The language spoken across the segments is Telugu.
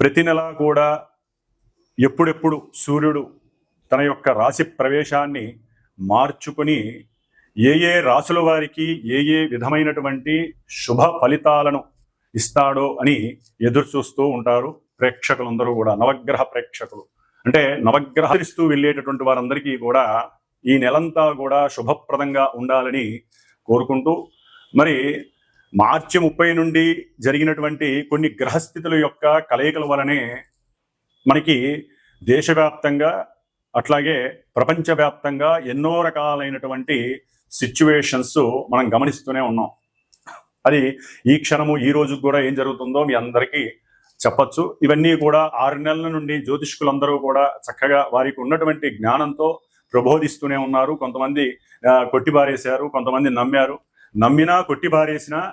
ప్రతి నెలా కూడా ఎప్పుడెప్పుడు సూర్యుడు తన యొక్క రాశి ప్రవేశాన్ని మార్చుకుని ఏ ఏ రాసుల వారికి ఏ ఏ విధమైనటువంటి శుభ ఫలితాలను ఇస్తాడో అని ఎదురు చూస్తూ ఉంటారు ప్రేక్షకులందరూ కూడా నవగ్రహ ప్రేక్షకులు. అంటే నవగ్రహరిస్తూ వెళ్ళేటటువంటి వారందరికీ కూడా ఈ నెలంతా కూడా శుభప్రదంగా ఉండాలని కోరుకుంటూ మరి మార్చి ముప్పై నుండి జరిగినటువంటి కొన్ని గ్రహస్థితుల యొక్క కలయికల వలనే మనకి దేశవ్యాప్తంగా అట్లాగే ప్రపంచవ్యాప్తంగా ఎన్నో రకాలైనటువంటి సిచ్యువేషన్స్ మనం గమనిస్తూనే ఉన్నాం. అది ఈ క్షణము ఈ రోజు కూడా ఏం జరుగుతుందో మీ అందరికీ చెప్పచ్చు. ఇవన్నీ కూడా ఆరు నెలల నుండి జ్యోతిష్కులందరూ కూడా చక్కగా వారికి ఉన్నటువంటి జ్ఞానంతో ప్రబోధిస్తూనే ఉన్నారు. కొంతమంది కొట్టిబారేశారు కొంతమంది నమ్మారు. నమ్మినా కొట్టిబారేసినా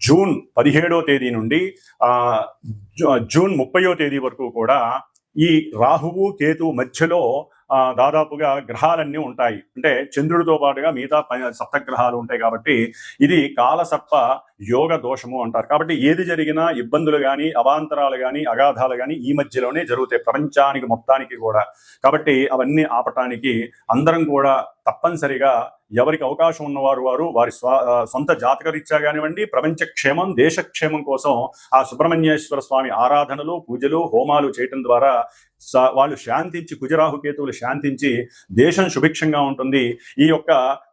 జూన్ పదిహేడో తేదీ నుండి ఆ జూ- జూన్ ముప్పయో తేదీ వరకు కూడా ఈ రాహువు కేతు మధ్యలో ఆ, దాదాపుగా గ్రహాలన్నీ ఉంటాయి. అంటే చంద్రుడితో పాటుగా మిగతా సప్త సప్తగ్రహాలు ఉంటాయి కాబట్టి ఇది కాలసర్ప యోగ దోషము అంటారు. కాబట్టి ఏది జరిగినా ఇబ్బందులు కానీ అవాంతరాలు కానీ అగాధాలు కానీ ఈ మధ్యలోనే జరుగుతాయి ప్రపంచానికి మొత్తానికి కూడా. కాబట్టి అవన్నీ ఆపటానికి అందరం కూడా తప్పనిసరిగా ఎవరికి అవకాశం ఉన్నవారు వారు వారి స్వ సొంత జాతకరీత్యా కానివ్వండి ప్రపంచ క్షేమం దేశక్షేమం కోసం ఆ సుబ్రహ్మణ్యేశ్వర స్వామి ఆరాధనలు పూజలు హోమాలు చేయటం ద్వారా వాళ్ళు శాంతించి కుజరాహుకేతువులు శాంతించి దేశం సుభిక్షంగా ఉంటుంది. ఈ యొక్క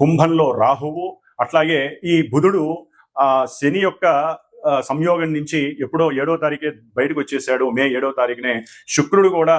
కుంభంలో రాహువు అట్లాగే ఈ బుధుడు ఆ శని యొక్క సంయోగం నుంచి ఎప్పుడో ఏడో తారీఖే బయటకు వచ్చేసాడు మే ఏడో తారీఖునే శుక్రుడు కూడా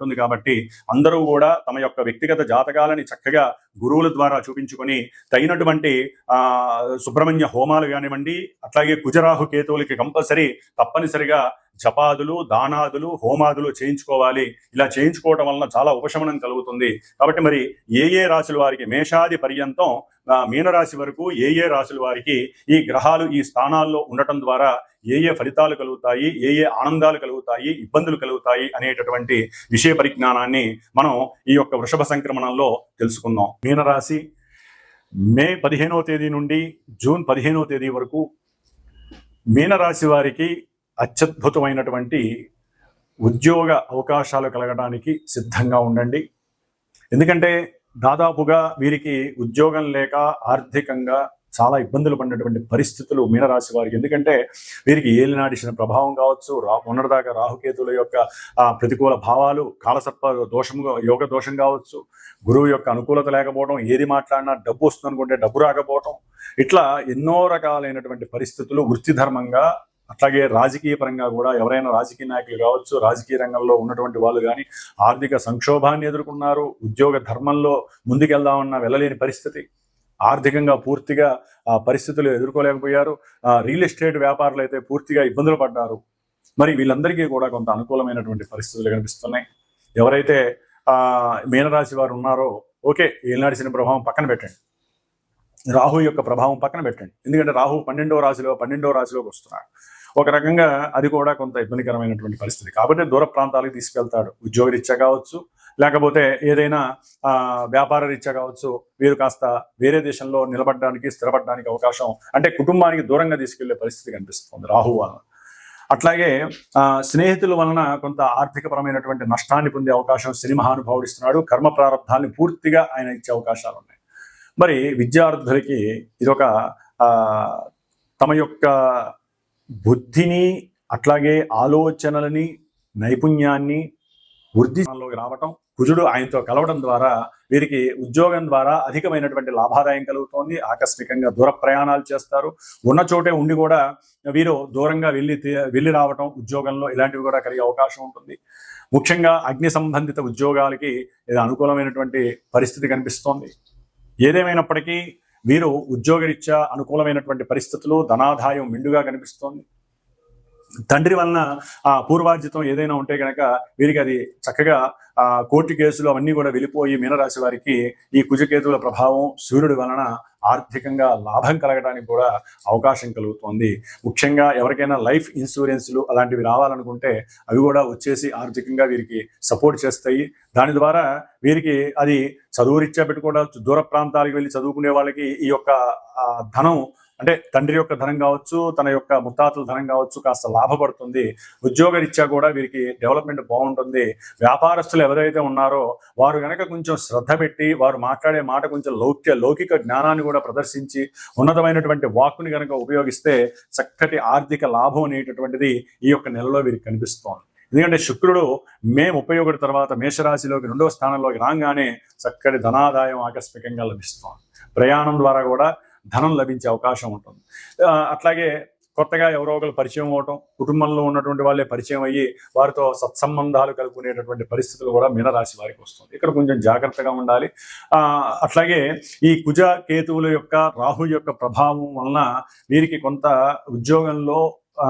కాబట్టి అందరూ కూడా తమ యొక్క వ్యక్తిగత జాతకాలని చక్కగా గురువుల ద్వారా చూపించుకొని తగినటువంటి సుబ్రహ్మణ్య హోమాలు కానివ్వండి అట్లాగే కుజరాహు కేతువులకి కంపల్సరీ తప్పనిసరిగా జపాదులు దానాదులు హోమాదులు చేయించుకోవాలి. ఇలా చేయించుకోవటం వలన చాలా ఉపశమనం కలుగుతుంది. కాబట్టి మరి ఏ ఏ రాశుల వారికి మేషాది పర్యంతం మీనరాశి వరకు ఏ ఏ రాశుల వారికి ఈ గ్రహాలు ఈ స్థానాల్లో ఉండటం ద్వారా ఏ ఏ ఫలితాలు కలుగుతాయి ఏ ఏ ఆనందాలు కలుగుతాయి ఇబ్బందులు కలుగుతాయి అనేటటువంటి విషయ పరిజ్ఞానాన్ని మనం ఈ యొక్క వృషభ సంక్రమణంలో తెలుసుకుందాం. మీనరాశి మే పదిహేనవ తేదీ నుండి జూన్ పదిహేనవ తేదీ వరకు మీనరాశి వారికి అత్యద్భుతమైనటువంటి ఉద్యోగ అవకాశాలు కలగడానికి సిద్ధంగా ఉండండి. ఎందుకంటే దాదాపుగా వీరికి ఉద్యోగం లేక ఆర్థికంగా చాలా ఇబ్బందులు పడినటువంటి పరిస్థితులు మీనరాశి వారికి. ఎందుకంటే వీరికి ఏలినాడిసిన ప్రభావం కావచ్చు రా మొన్నటిదాకా రాహుకేతుల యొక్క ప్రతికూల భావాలు కాలసర్ప దోషము యోగ దోషం కావచ్చు గురువు యొక్క అనుకూలత లేకపోవడం ఏది మాట్లాడినా డబ్బు వస్తుంది అనుకుంటే డబ్బు రాకపోవడం ఇట్లా ఎన్నో రకాలైనటువంటి పరిస్థితులు వృత్తి ధర్మంగా అట్లాగే రాజకీయ పరంగా కూడా ఎవరైనా రాజకీయ నాయకులు కావచ్చు రాజకీయ రంగంలో ఉన్నటువంటి వాళ్ళు కానీ ఆర్థిక సంక్షోభాన్ని ఎదుర్కొన్నారు ఉద్యోగ ధర్మంలో ముందుకెళ్దామన్నా వెళ్ళలేని పరిస్థితి. ఆర్థికంగా పూర్తిగా ఆ పరిస్థితులు ఎదుర్కోలేకపోయారు. ఆ రియల్ ఎస్టేట్ వ్యాపారులు అయితే పూర్తిగా ఇబ్బందులు పడ్డారు. మరి వీళ్ళందరికీ కూడా కొంత అనుకూలమైనటువంటి పరిస్థితులు కనిపిస్తున్నాయి. ఎవరైతే ఆ మీనరాశి వారు ఉన్నారో ఓకే ఏనాడిసిన ప్రభావం పక్కన పెట్టండి. రాహు యొక్క ప్రభావం పక్కన పెట్టండి. ఎందుకంటే రాహు పన్నెండవ రాశిలో పన్నెండవ రాశిలోకి వస్తున్నాడు. ఒక రకంగా అది కూడా కొంత ఇబ్బందికరమైనటువంటి పరిస్థితి. కాబట్టి దూర ప్రాంతాలకు తీసుకెళ్తాడు. ఉద్యోగ రీత్యా కావచ్చు లేకపోతే ఏదైనా ఆ, వ్యాపార రీత్యా కావచ్చు వీరు కాస్త వేరే దేశంలో నిలబడడానికి స్థిరపడడానికి అవకాశం అంటే కుటుంబానికి దూరంగా తీసుకెళ్ళే పరిస్థితి కనిపిస్తుంది రాహు వలన. అట్లాగే ఆ, స్నేహితుల వలన కొంత ఆర్థికపరమైనటువంటి నష్టాన్ని పొందే అవకాశం సిని మహానుభావుడు ఇస్తున్నాడు. కర్మ ప్రారంభాన్ని పూర్తిగా ఆయన ఇచ్చే అవకాశాలు ఉన్నాయి. మరి విద్యార్థులకి ఇదొక ఆ, తమ యొక్క బుద్ధిని అట్లాగే ఆలోచనలని నైపుణ్యాన్ని వృద్ధిలోకి రావటం కుజుడు ఆయనతో కలవడం ద్వారా వీరికి ఉద్యోగం ద్వారా అధికమైనటువంటి లాభాదాయం కలుగుతోంది. ఆకస్మికంగా దూర ప్రయాణాలు చేస్తారు. ఉన్న చోటే ఉండి కూడా వీరు దూరంగా వెళ్ళి వెళ్ళి రావటం ఉద్యోగంలో ఇలాంటివి కూడా కలిగే అవకాశం ఉంటుంది. ముఖ్యంగా అగ్ని సంబంధిత ఉద్యోగాలకి ఇది అనుకూలమైనటువంటి పరిస్థితి కనిపిస్తోంది. ఏదేమైనప్పటికీ వీరు ఉద్యోగరీత్యా అనుకూలమైనటువంటి పరిస్థితులు ధనాదాయం మెండుగా కనిపిస్తోంది. తండ్రి వలన ఆ పూర్వార్జితం ఏదైనా ఉంటే కనుక వీరికి అది చక్కగా ఆ కోర్టు కేసులు అవన్నీ కూడా వెళ్ళిపోయి మీనరాశి వారికి ఈ కుజకేతువుల ప్రభావం సూర్యుడి వలన ఆర్థికంగా లాభం కలగడానికి కూడా అవకాశం కలుగుతోంది. ముఖ్యంగా ఎవరికైనా లైఫ్ ఇన్సూరెన్స్లు అలాంటివి రావాలనుకుంటే అవి కూడా వచ్చేసి ఆర్థికంగా వీరికి సపోర్ట్ చేస్తాయి. దాని ద్వారా వీరికి అది చదువు రీత్యా పెట్టుకోవచ్చు దూర ప్రాంతాలకు వెళ్ళి చదువుకునే వాళ్ళకి ఈ యొక్క ధనం అంటే తండ్రి యొక్క ధనం కావచ్చు తన యొక్క ముత్తాతల ధనం కావచ్చు కాస్త లాభపడుతుంది. ఉద్యోగ రీత్యా కూడా వీరికి డెవలప్మెంట్ బాగుంటుంది. వ్యాపారస్తులు ఎవరైతే ఉన్నారో వారు కనుక కొంచెం శ్రద్ధ పెట్టి వారు మాట్లాడే మాట కొంచెం లౌక్య లౌకిక జ్ఞానాన్ని కూడా ప్రదర్శించి ఉన్నతమైనటువంటి వాక్కుని గనక ఉపయోగిస్తే చక్కటి ఆర్థిక లాభం అనేటటువంటిది ఈ యొక్క నెలలో వీరికి కనిపిస్తోంది. ఎందుకంటే శుక్రుడు మే ముప్పై ఒకటి తర్వాత మేషరాశిలోకి రెండవ స్థానంలోకి రాగానే చక్కటి ధనాదాయం ఆకస్మికంగా లభిస్తుంది. ప్రయాణం ద్వారా కూడా ధనం లభించే అవకాశం ఉంటుంది. అట్లాగే కొత్తగా ఎవరో ఒకరు పరిచయం అవటం కుటుంబంలో ఉన్నటువంటి వాళ్ళే పరిచయం అయ్యి వారితో సత్సంబంధాలు కలుపుకునేటటువంటి పరిస్థితులు కూడా మీనరాశి వారికి వస్తుంది. ఇక్కడ కొంచెం జాగ్రత్తగా ఉండాలి. అట్లాగే ఈ కుజ కేతువుల యొక్క రాహు యొక్క ప్రభావం వలన వీరికి కొంత ఉద్యోగంలో ఆ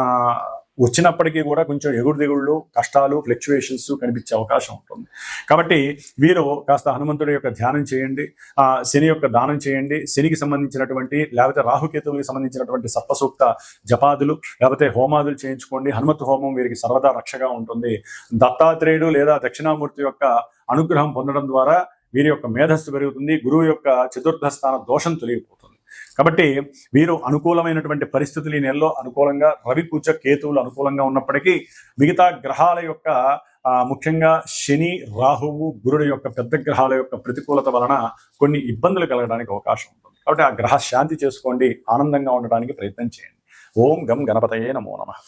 వచ్చినప్పటికీ కూడా కొంచెం ఎగుడు దిగుళ్ళు కష్టాలు ఫ్లక్చువేషన్స్ కనిపించే అవకాశం ఉంటుంది. కాబట్టి వీరు కాస్త హనుమంతుడి యొక్క ధ్యానం చేయండి ఆ శని యొక్క దానం చేయండి. శనికి సంబంధించినటువంటి లేకపోతే రాహుకేతువులకు సంబంధించినటువంటి సప్తసూక్త జపాదులు లేకపోతే హోమాదులు చేయించుకోండి. హనుమత్ హోమం వీరికి సర్వదా రక్షగా ఉంటుంది. దత్తాత్రేయుడు లేదా దక్షిణామూర్తి యొక్క అనుగ్రహం పొందడం ద్వారా వీరి యొక్క మేధస్సు పెరుగుతుంది. గురువు యొక్క చతుర్థ స్థాన దోషం తొలగిపోతుంది. కాబట్టి వీరు అనుకూలమైనటువంటి పరిస్థితులు ఈ నెలలో అనుకూలంగా రవి కూచ కేతువులు అనుకూలంగా ఉన్నప్పటికీ మిగతా గ్రహాల యొక్క ఆ, ముఖ్యంగా శని రాహువు గురుడు యొక్క పెద్ద గ్రహాల యొక్క ప్రతికూలత వలన కొన్ని ఇబ్బందులు కలగడానికి అవకాశం ఉంటుంది. కాబట్టి ఆ గ్రహ శాంతి చేసుకోండి ఆనందంగా ఉండడానికి ప్రయత్నం చేయండి. ఓం గం గణపతయే నమో నమః.